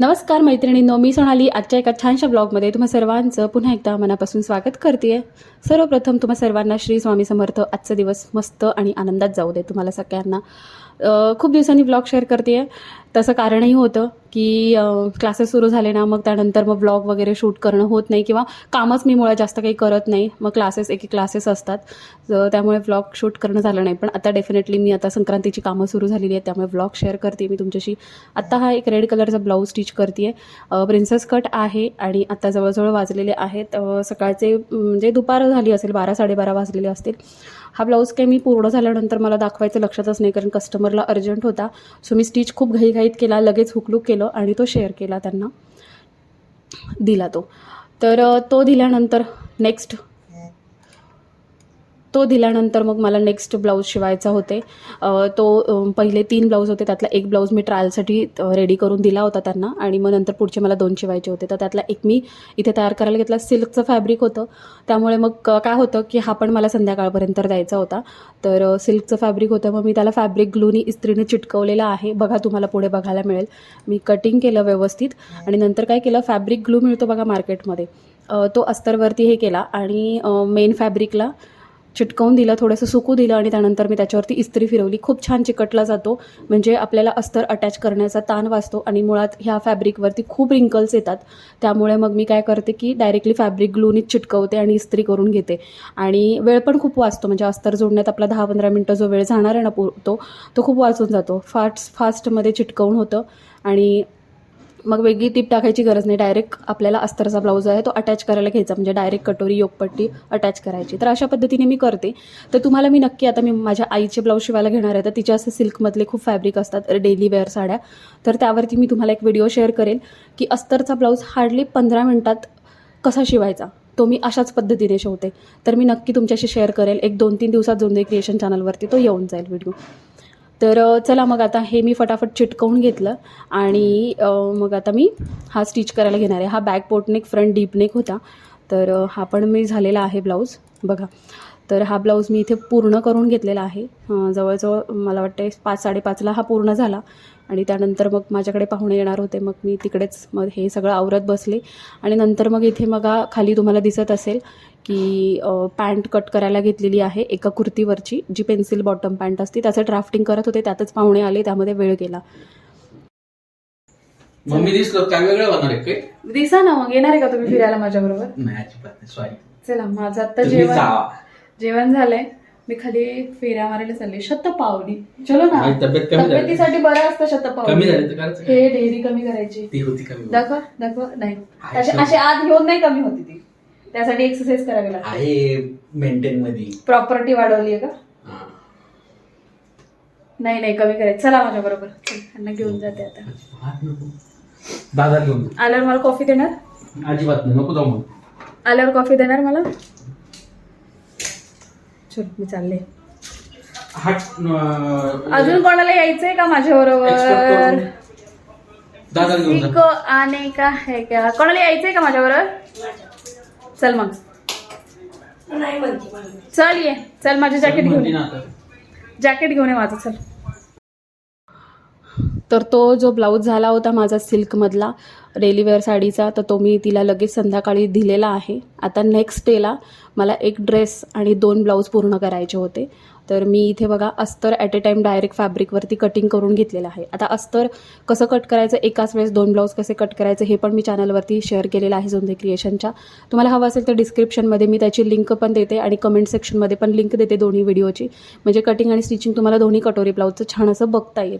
नमस्कार मैत्रिणींनो मी सोनाली. आजच्या एका छानशा ब्लॉगमध्ये तुम्हा सर्वांचं पुन्हा एकदा मनापासून स्वागत करते सर्वप्रथम तुम्हा सर्वांना श्री स्वामी समर्थ. आजचा दिवस मस्त आणि आनंदात जाऊ दे तुम्हाला सगळ्यांना. खूप दिवसांनी ब्लॉग शेअर करते तसं कारणही होतं. की क्लासेस सुरू झाले ना मग त्यानंतर मग ब्लॉग वगैरे शूट करणं होत नाही किंवा कामच मी मुळात जास्त काही करत नाही. मग क्लासेस एक एक क्लासेस असतात. त्यामुळे ब्लॉग शूट करणं झालं नाही. पण आता डेफिनेटली मी आता संक्रांतीची कामं सुरू झालेली आहेत. त्यामुळे ब्लॉग शेअर करते मी तुमच्याशी. आत्ता हा एक रेड कलरचा ब्लाऊज स्टिच करते आहे प्रिन्सेस कट आहे आणि आता जवळजवळ वाजलेले आहेत. सकाळचे म्हणजे दुपार झाली असेल बारा साडेबारा वाजलेले असतील. हा ब्लाऊज काही मी पूर्ण झाल्यानंतर मला दाखवायचं लक्षातच नाही कारण कस्टमरला अर्जंट होता. सो मी स्टिच खूप घाईघाईत केला लगेच हुकलूक केलं आणि तो शेअर केला त्यांना दिला तो. तर तो दिल्यानंतर नेक्स्ट तो दिल्यानंतर मग मला नेक्स्ट ब्लाऊज शिवायचा होते. तो पहिले तीन ब्लाऊज होते त्यातला एक ब्लाऊज मी ट्रायलसाठी रेडी करून दिला होता त्यांना आणि मग नंतर पुढचे मला दोन शिवायचे होते. तर त्यातला एक मी इथे तयार करायला घेतला सिल्कचं फॅब्रिक होतं. त्यामुळे मग काय होतं की हा पण मला संध्याकाळपर्यंत द्यायचा होता. तर सिल्कचं फॅब्रिक होतं. मग मी त्याला फॅब्रिक ग्लूनी इस्त्रीने चिटकवलेलं आहे. बघा तुम्हाला पुढे बघायला मिळेल. मी कटिंग केलं व्यवस्थित आणि नंतर काय केलं फॅब्रिक ग्लू मिळतो बघा मार्केटमध्ये तो अस्तरवरती हे केला आणि मेन फॅब्रिकला चिटकवून दिलं थोडंसं सुकू दिलं आणि त्यानंतर मी त्याच्यावरती इस्त्री फिरवली. खूप छान चिकटला जातो म्हणजे आपल्याला अस्तर अटॅच करण्याचा ताण वाचतो आणि मुळात ह्या फॅब्रिकवरती खूप रिंकल्स येतात. त्यामुळे मग मी काय करते की डायरेक्टली फॅब्रिक ग्लूनीच चिटकवते आणि इस्त्री करून घेते. आणि वेळ पण खूप वाचतो म्हणजे अस्तर जोडण्यात आपला दहा पंधरा मिनटं जो वेळ जाणार आहे ना पुरतो तो खूप वाचून जातो. फास्ट फास्टमध्ये चिटकवून होतं. आणि मग वेगळी टीप टाकायची गरज नाही. डायरेक्ट आपल्याला अस्तरचा ब्लाऊज आहे तो अटॅच करायला घ्यायचा. म्हणजे डायरेक्ट कटोरी योगपट्टी अटॅच करायची. तर अशा पद्धतीने मी करते. तर तुम्हाला मी नक्की आता मी माझ्या आईचे ब्लाऊज शिवायला घेणार आहे. तर तिच्या असे सिल्कमधले खूप फॅब्रिक असतात डेली वेअर साड्या. तर त्यावरती मी तुम्हाला एक व्हिडिओ शेअर करेल की अस्तरचा ब्लाऊज हार्डली पंधरा मिनटात कसा शिवायचा? तो मी अशाच पद्धतीने शिवते. तर मी नक्की तुमच्याशी शेअर करेल. एक दोन तीन दिवसात जोंदे क्रिएशन चॅनलवरती तो येऊन जाईल व्हिडिओ तर चला मग आता हे मी फटाफट चिटकवून घेतलं आणि मग आता मी हा स्टिच करायला घेणार आहे. हा बॅक पोटनेक फ्रंट डीपनेक होता. तर हा पण मी झालेला आहे ब्लाऊज. बघा. तर हा ब्लाऊज मी इथे पूर्ण करून घेतलेला आहे. जवळजवळ मला वाटते पाच साडेपाचला हा पूर्ण झाला. आणि त्यानंतर मग माझ्याकडे पाहुणे येणार होते. मग मी तिकडेच मग हे सगळं आवरत बसले. आणि नंतर मग इथे मग खाली तुम्हाला दिसत असेल की पॅन्ट कट करायला घेतलेली आहे एका कुर्तीवरची जी पेन्सिल बॉटम पॅन्ट असते. त्याचं ड्राफ्टिंग करत होते. त्यातच पाहुणे आले. त्यामध्ये वेळ गेला. मम्मी दिसलो. काय वेगळं होणार आहे? काय दिसा ना मग. येणार आहे का तुम्ही फिरायला माझ्याबरोबर? नाही अजिबात नाही. सॉरी चला माझं आता जेवण जावा जेवण झालंय. मी खाली फेऱ्या मारायला चालले. शतपावली. चलो ना. माझी तब्येत कमी झाली. तब्येतीसाठी बरं असतं कमी शतपावली झाली तर करायचं काय? हे डेअरी कमी करायची. ती होती कमी दाखवा दाखवा. नाही. आहे असे आत घेऊन नाही कमी होती ती. त्यासाठी एक्सरसाइज करावी लागते. आहे मेंटेन मध्ये प्रॉपर्टी वाढवली आहे का? हा. नाही नाही कमी करायचं. चला माझ्या बरोबर. त्यांना घेऊन जाते आता. हात नको. दादा घेऊन जा. आल्यावर मला कॉफी देणार? अजिबात नाही. नको जाऊ मग. आल्यावर कॉफी देणार मला? चल मी चालले. अजून कोणाला यायचंय का माझ्या बरोबर आने का है क्या? कोणाला यायचंय का माझ्या बरोबर चल मग. चल ये. चल माझे जॅकेट घेऊन. जॅकेट घेऊन ये माझं चल. तर तो जो ब्लाऊज झाला होता माझा सिल्कमधला रेलीवेअर साडीचा तर तो मी तिला लगेच संध्याकाळी दिलेला आहे. आता नेक्स्ट डेला मला एक ड्रेस आणि दोन ब्लाऊज पूर्ण करायचे होते. तर मी इथे बघा अस्तर ॲट अ टाईम डायरेक्ट फॅब्रिकवरती कटिंग करून घेतलेलं आहे. आता अस्तर कसं कट करायचं? एकाच वेळेस दोन ब्लाऊज कसे कट करायचं? हे पण मी चॅनलवरती शेअर केलेलं आहे जोंदे क्रिएशनच्या तुम्हाला हवं असेल तर डिस्क्रिप्शनमध्ये मी त्याची लिंक पण देते आणि कमेंट सेक्शनमध्ये पण लिंक देते दोन्ही व्हिडिओची म्हणजे कटिंग आणि स्टिचिंग तुम्हाला दोन्ही कटोरी ब्लाऊजचं छान असं बघता येईल.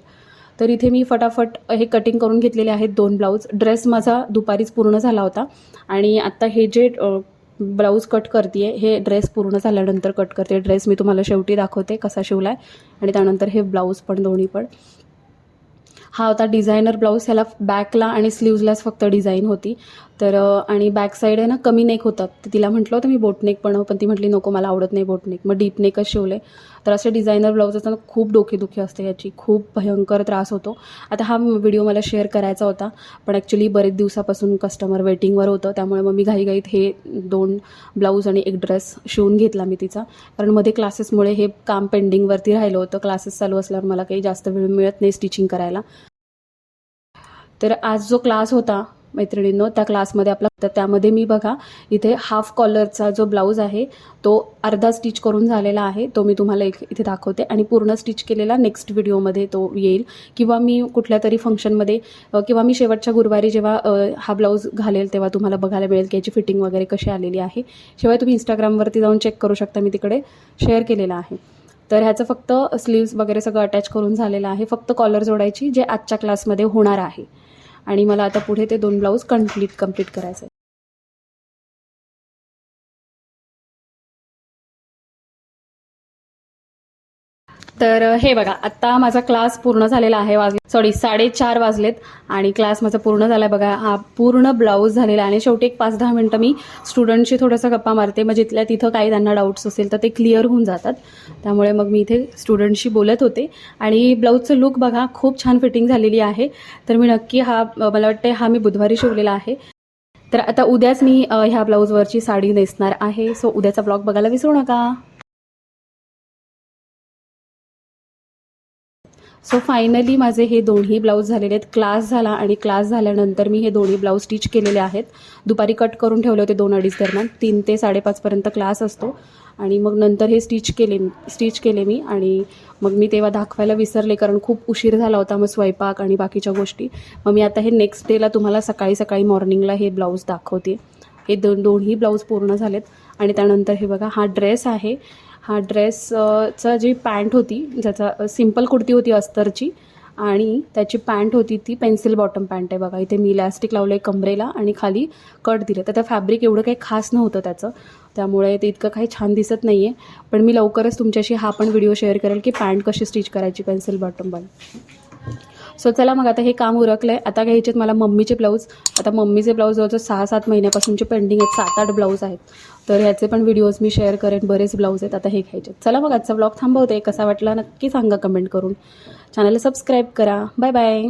तर इथे मी फटाफट हे कटिंग करून घेतलेले आहेत दोन ब्लाऊज ड्रेस माझा दुपारीच पूर्ण झाला होता. आणि आत्ता हे जे ब्लाऊज कट करते हे ड्रेस पूर्ण झाल्यानंतर कट करते. ड्रेस मी तुम्हाला शेवटी दाखवते कसा शिवला आहे आणि त्यानंतर हे ब्लाऊज पण दोन्ही पण. हा होता डिझायनर ब्लाऊज ह्याला बॅकला आणि स्लीव्जलाच फक्त डिझाईन होती. तर आणि बॅक साईड आहे ना कमी नेक होतात. तर तिला म्हटलं होतं मी बोटनेक बनव पण ती म्हटली नको मला आवडत नाही बोटनेक मग डीप नेकच शिवले. तर असे डिझायनर ब्लाऊज असताना खूप डोकेदुखी असते याची खूप भयंकर त्रास होतो. आता हा व्हिडिओ मला शेअर करायचा होता पण ॲक्च्युली बरेच दिवसापासून कस्टमर वेटिंगवर होतं. त्यामुळे मग मी घाईघाईत हे दोन ब्लाऊज आणि एक ड्रेस शिवून घेतला मी तिचा. कारण मध्ये क्लासेसमुळे हे काम पेंडिंगवरती राहिलं होतं. क्लासेस चालू असल्यावर मला काही जास्त वेळ मिळत नाही स्टिचिंग करायला. तर आज जो क्लास होता मैत्रिणींनो त्या क्लासमध्ये आपला तर त्यामध्ये मी बघा इथे हाफ कॉलरचा जो ब्लाऊज आहे तो अर्धा स्टिच करून झालेला आहे. तो मी तुम्हाला एक इथे दाखवते. आणि पूर्ण स्टिच केलेला नेक्स्ट व्हिडिओमध्ये तो येईल. किंवा मी कुठल्या तरी फंक्शनमध्ये किंवा मी शेवटच्या गुरुवारी जेव्हा हा ब्लाऊज घालेल तेव्हा तुम्हाला बघायला मिळेल की याची फिटिंग वगैरे कशी आलेली आहे. शिवाय तुम्ही इंस्टाग्रामवरती जाऊन चेक करू शकता. मी तिकडे शेअर केलेला आहे. तर ह्याचं फक्त स्लीव्स वगैरे सगळं अटॅच करून झालेलं आहे. फक्त कॉलर जोडायची जे आजच्या क्लासमध्ये होणार आहे. आणि मला आता पुढे ते दोन ब्लाऊज कंप्लीट कंप्लीट करायचं आहे तर हे बघा आत्ता माझा क्लास पूर्ण झालेला आहे वाजले सॉरी साडेचार वाजलेत आणि क्लास माझा पूर्ण झाला आहे बघा हा पूर्ण ब्लाऊज झालेला आणि शेवटी एक पाच दहा मिनटं मी स्टुडंटशी थोडंसं गप्पा मारते मग जिथल्या तिथं काही त्यांना डाऊट्स असेल तर ते क्लिअर होऊन जातात. त्यामुळे मग मी इथे स्टुडंटशी बोलत होते. आणि ब्लाऊजचं लुक बघा खूप छान फिटिंग झालेली आहे. तर मी नक्की हा मला वाटते हा मी बुधवारी शिवलेला आहे. तर आता उद्याच मी ह्या ब्लाऊजवरची साडी नेसणार आहे. सो उद्याचा ब्लॉग बघायला विसरू नका. सो फायनली माझे हे दोन्ही ब्लाऊज झालेले आहेत. क्लास झाला आणि क्लास झाल्यानंतर मी हे दोन्ही ब्लाऊज स्टिच केलेले आहेत. दुपारी कट करून ठेवले होते दोन अडीच दरम्यान. तीन ते साडेपाचपर्यंत क्लास असतो. आणि मग नंतर हे स्टिच केले स्टिच केले मी आणि मग मी तेव्हा दाखवायला विसरले कारण खूप उशीर झाला होता मग स्वयंपाक आणि बाकीच्या गोष्टी. मग मी आता हे नेक्स्ट डेला तुम्हाला सकाळी सकाळी मॉर्निंगला हे ब्लाऊज दाखवते. हे दोन दोन्ही ब्लाऊज पूर्ण झालेत. आणि त्यानंतर हे बघा हा ड्रेस आहे. हा ड्रेसचा जी पॅन्ट होती ज्याचा सिंपल कुर्ती होती अस्तरची आणि त्याची पॅन्ट होती ती पेन्सिल बॉटम पॅन्ट आहे बघा. इथे मी इलॅस्टिक लावलं आहे कमरेला आणि खाली कट दिलं. तर त्या फॅब्रिक एवढं काही खास नव्हतं त्याचं. त्यामुळे ते इतकं काही छान दिसत नाही आहे पण मी लवकरच तुमच्याशी हा पण व्हिडिओ शेअर करेल की पॅन्ट कशी स्टिच करायची पेन्सिल बॉटम सो चला मग आता हे काम उरकलं आहे आता घ्यायचे मला मम्मीचे ब्लाऊज आता मम्मीचे ब्लाऊज जवळजवळ सहा सात महिन्यापासूनचे पेंडिंग आहेत सात आठ ब्लाऊज आहेत. तर ह्याचे पण व्हिडिओज मी शेअर करेन बरेच ब्लाऊज आहेत आता हे घ्यायचे. चला मग आजचा ब्लॉग थांबवते कसा वाटला नक्की सांगा कमेंट करून. चॅनलला सबस्क्राईब करा. Bye bye